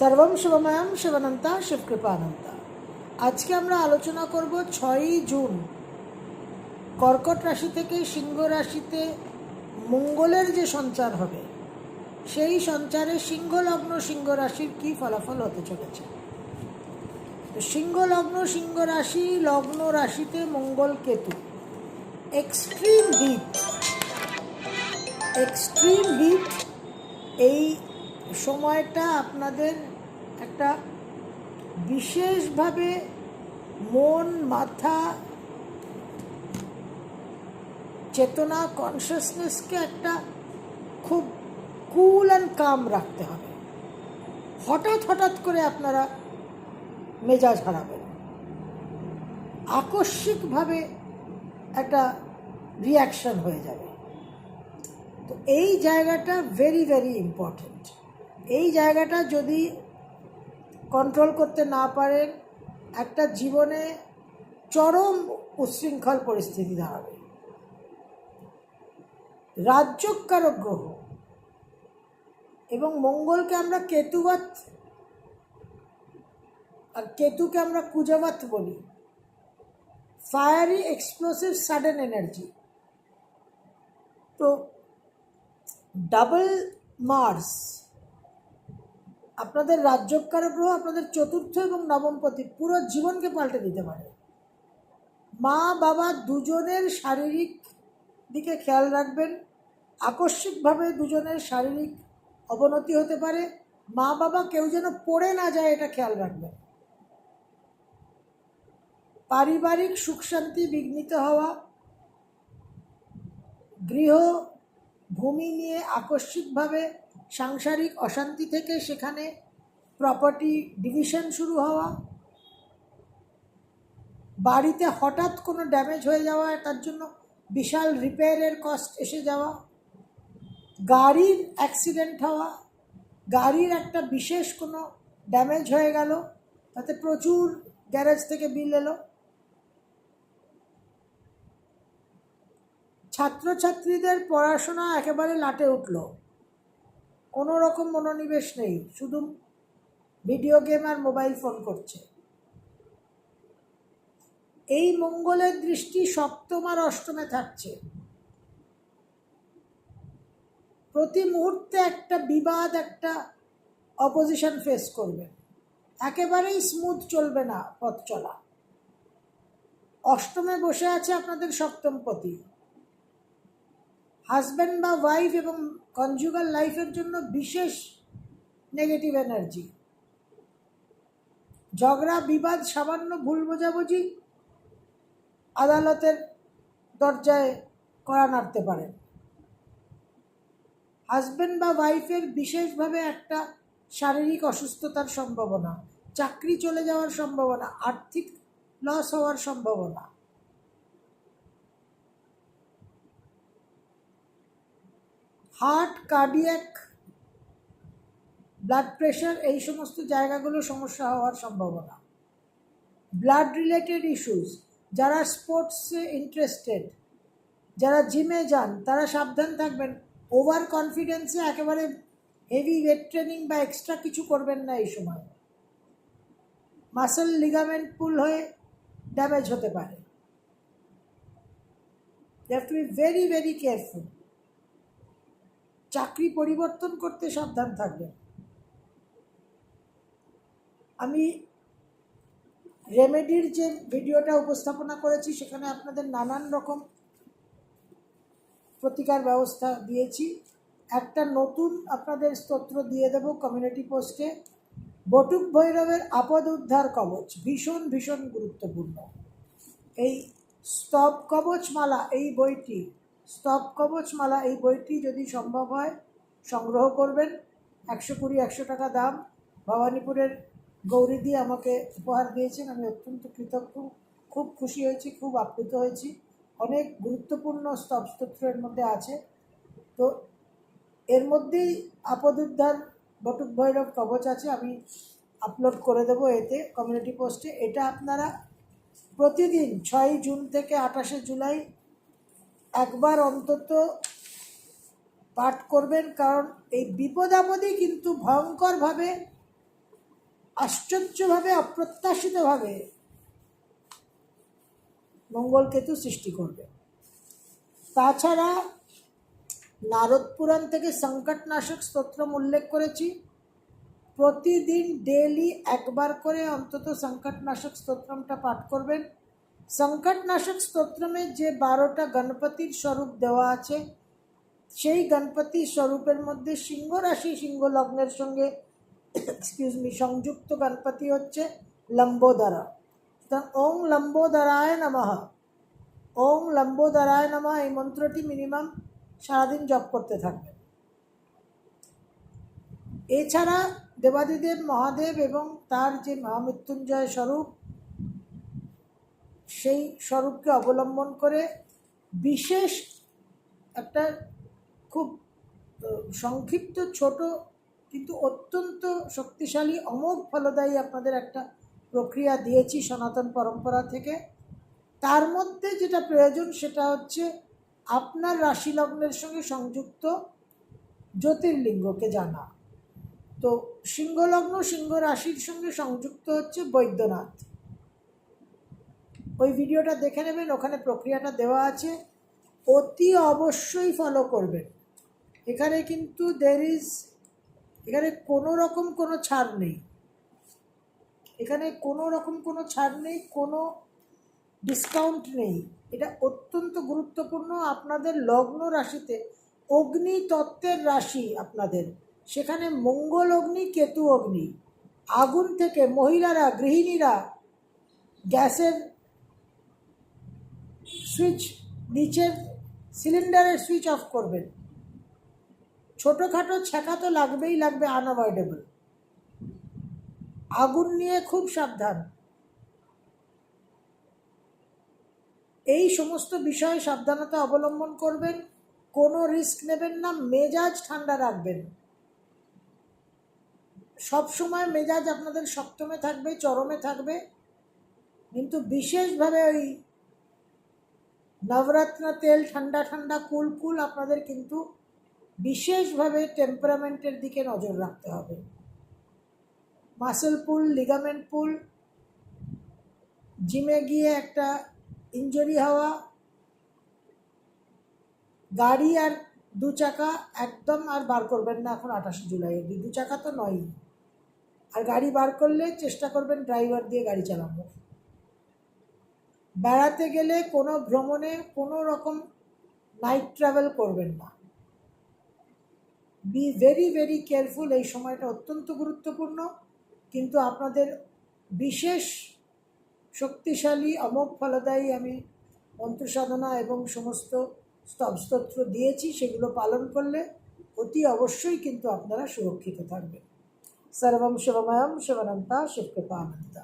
সর্বম শিবময়ম শিবানন্তা শিবকৃপানন্তা। আজকে আমরা আলোচনা করব ছয়ই জুন। কর্কট রাশি থেকে সিংহ রাশিতে মঙ্গলের যে সঞ্চার হবে, সেই সঞ্চারে সিংহ লগ্ন সিংহ রাশির কী ফলাফল হতে চলেছে? তো সিংহ লগ্ন সিংহ রাশি, লগ্ন রাশিতে মঙ্গল কেতু। এক্সট্রিম হিট এক্সট্রিম হিট এই সময়টা আপনাদের একটা বিশেষভাবে মন, মাথা, চেতনা কনসিয়াসনেসকে একটা খুব কুল অ্যান্ড কাম রাখতে হবে। হঠাৎ হঠাৎ করে আপনারা মেজাজ হারাবেন। আকস্মিকভাবে একটা রিয়াকশন হয়ে যাবে। তো এই জায়গাটা ভেরি ভেরি ইম্পর্ট্যান্ট এই জায়গাটা যদি কন্ট্রোল করতে না পারেন, একটা জীবনে চরম উচ্ছৃঙ্খল পরিস্থিতি দাঁড়াবে। রাজ্যকারক গ্রহ এবং মঙ্গলকে আমরা কেতুবাত আর কেতুকে আমরা কুজাবাত বলি। ফায়ারি এক্সপ্লোসিভ সাডেন এনার্জি তো ডাবল মার্স আপনাদের রাজ্যকারক গ্রহ আপনাদের চতুর্থ এবং নবমপতি পুরো জীবনকে পাল্টে দিতে পারে। মা, বাবা দুজনের শারীরিক দিকে খেয়াল রাখবেন। আকস্মিকভাবে দুজনের শারীরিক অবনতি হতে পারে। মা, বাবা কেউ যেন পড়ে না যায় এটা খেয়াল রাখবেন। পারিবারিক সুখ শান্তি বিঘ্নিত হওয়া, গৃহ ভূমি নিয়ে আকস্মিকভাবে সাংসারিক অশান্তি থেকে সেখানে প্রপার্টি ডিভিশন শুরু হওয়া, বাড়িতে হঠাৎ কোনো ড্যামেজ হয়ে যাওয়া, তার জন্য বিশাল রিপেয়ারের কস্ট এসে যাওয়া, গাড়ির অ্যাক্সিডেন্ট হওয়া, গাড়ির একটা বিশেষ কোনো ড্যামেজ হয়ে গেল, তাতে প্রচুর গ্যারেজ থেকে বিল এলো। ছাত্রছাত্রীদের পড়াশোনা একেবারে লাটে উঠল। কোনো রকম মনোনিবেশ নেই, শুধু ভিডিও গেম আর মোবাইল ফোন করছে। এই মঙ্গলের দৃষ্টি সপ্তম আর অষ্টমে থাকছে। প্রতি মুহূর্তে একটা বিবাদ, একটা অপোজিশন ফেস করবে। একেবারেই স্মুথ চলবে না পথ চলা। অষ্টমে বসে আছে আপনাদের সপ্তম পতি। হাজব্যান্ড বা ওয়াইফ এবং কনজুগাল লাইফের জন্য বিশেষ নেগেটিভ এনার্জি। ঝগড়া, বিবাদ, সামান্য ভুল বোঝাবুঝি আদালতের দরজায় করা নাড়তে পারেন হাজব্যান্ড বা ওয়াইফের বিশেষভাবে একটা শারীরিক অসুস্থতার সম্ভাবনা, চাকরি চলে যাওয়ার সম্ভাবনা, আর্থিক লস হওয়ার সম্ভাবনা। হার্ট কার্ডিয়াক ব্লাড প্রেশার এই সমস্ত জায়গাগুলো সমস্যা হওয়ার সম্ভাবনা। ব্লাড রিলেটেড ইস্যুস যারা স্পোর্টসে ইন্টারেস্টেড যারা জিমে যান, তারা সাবধান থাকবেন। ওভার কনফিডেন্সে একেবারে হেভি ওয়েট ট্রেনিং বা এক্সট্রা কিছু করবেন না এই সময়। মাসেল লিগামেন্ট পুল হয়ে ড্যামেজ হতে পারে। ভেরি ভেরি কেয়ারফুল চাকরি পরিবর্তন করতে সাবধান থাকবেন। আমি রেমেডির যে ভিডিওটা উপস্থাপনা করেছি, সেখানে আপনাদের নানান রকম প্রতিকার ব্যবস্থা দিয়েছি। একটা নতুন আপনাদের স্তোত্র দিয়ে দেব কমিউনিটি পোস্টে বটুক ভৈরবের আপদ উদ্ধার কবচ ভীষণ ভীষণ গুরুত্বপূর্ণ। এই স্তব কবচ মালা এই বইটি স্তব কবচ মালা এই বইটি যদি সম্ভব হয়, সংগ্রহ করবেন। একশো কুড়ি, একশো টাকা দাম। ভবানীপুরের গৌরীদি আমাকে উপহার দিয়েছেন। আমি অত্যন্ত কৃতজ্ঞ। খুব খুশি হয়েছি, খুব আপ্লুত হয়েছি। অনেক গুরুত্বপূর্ণ স্তবস্তোত্র এর মধ্যে আছে। তো এর মধ্যেই আপদ উদ্ধার বটুক ভৈরব কবচ আছে, আমি আপলোড করে দেবো এতে কমিউনিটি পোস্টে এটা আপনারা প্রতিদিন ছয় জুন থেকে আঠাশে জুলাই একবার অন্তত পাঠ করবেন, কারণ এই বিপদ আপদই কিন্তু ভয়ঙ্করভাবে, আশ্চর্যভাবে, অপ্রত্যাশিতভাবে মঙ্গলকেতু সৃষ্টি করবে। তাছাড়া নারদ পুরাণ থেকে সংকটনাশক স্তোত্রম উল্লেখ করেছি। প্রতিদিন ডেলি একবার করে অন্তত সংকটনাশক স্তোত্রমটা পাঠ করবেন। সংকটনাশক স্তোত্রমে যে বারোটা গণপতির স্বরূপ দেওয়া আছে, সেই গণপতি স্বরূপের মধ্যে সিংহ রাশি সিংহ লগ্নের সঙ্গে এক্সকিউজ মি সংযুক্ত গণপতি হচ্ছে লম্বোদরা। ওং লম্বোদরায় নমঃ। ওং লম্বোদরায় নমঃ, এই মন্ত্রটি মিনিমাম সারাদিন জপ করতে থাকবে। এছাড়া দেবাদিদেব মহাদেব এবং তার যে মহামৃত্যুঞ্জয় স্বরূপ সেই স্বরূপকে অবলম্বন করে বিশেষ একটা খুব সংক্ষিপ্ত, ছোট কিন্তু অত্যন্ত শক্তিশালী, অমোঘ ফলদায়ী আপনাদের একটা প্রক্রিয়া দিয়েছি সনাতন পরম্পরা থেকে। তার মধ্যে যেটা প্রয়োজন সেটা হচ্ছে আপনার রাশি লগ্নের সঙ্গে সংযুক্ত জ্যোতির্লিঙ্গকে জানা। তো সিংহলগ্ন সিংহ রাশির সঙ্গে সংযুক্ত হচ্ছে বৈদ্যনাথ। ওই ভিডিওটা দেখে নেবেন, ওখানে প্রক্রিয়াটা দেওয়া আছে। অতি অবশ্যই ফলো করবেন। এখানে কিন্তু দের ইজ এখানে কোনো রকম কোনো ছাড় নেই। এখানে কোনো রকম কোনো ছাড় নেই, কোনো ডিসকাউন্ট নেই। এটা অত্যন্ত গুরুত্বপূর্ণ। আপনাদের লগ্ন রাশিতে অগ্নি তত্ত্বের রাশি আপনাদের। সেখানে মঙ্গল অগ্নি, কেতু অগ্নি। আগুন থেকে মহিলারা, গৃহিণীরা গ্যাসের সুইচ নিচের সিলিন্ডারের সুইচ অফ করবেন। ছোটোখাটো ছ্যাঁকা তো লাগবেই, লাগবে আনঅ্যাভয়েডেবল আগুন নিয়ে খুব সাবধান। এই সমস্ত বিষয়ে সাবধানতা অবলম্বন করবেন, কোনো রিস্ক নেবেন না, মেজাজ ঠান্ডা রাখবেন। সব সময় মেজাজ আপনাদের সপ্তমে থাকবে, চরমে থাকবে, কিন্তু বিশেষভাবে ওই নবরত্ন তেল ঠান্ডা ঠান্ডা কুল কুল আপনাদের কিন্তু বিশেষভাবে টেম্পারামেন্টের দিকে নজর রাখতে হবে। মাসেল পুল, লিগামেন্ট পুল, জিমে গিয়ে একটা ইঞ্জুরি হওয়া, গাড়ি আর দু চাকা একদম আর বার করবেন না এখন আঠাশে জুলাই অবধি। দু চাকা তো নয়ই। আর গাড়ি বার করলে চেষ্টা করবেন ড্রাইভার দিয়ে গাড়ি চালানো বেড়াতে গেলে কোনো ভ্রমণে কোনো রকম নাইট ট্রাভেল করবেন না। বি ভেরি ভেরি কেয়ারফুল এই সময়টা অত্যন্ত গুরুত্বপূর্ণ। কিন্তু আপনাদের বিশেষ শক্তিশালী অমোঘ ফলদায়ী আমি মন্ত্রসাধনা এবং সমস্ত স্তবস্তোত্র দিয়েছি, সেগুলো পালন করলে অতি অবশ্যই কিন্তু আপনারা সুরক্ষিত থাকবেন। সর্বম শিবময়ম শিবনন্তা শিবকৃপানন্তা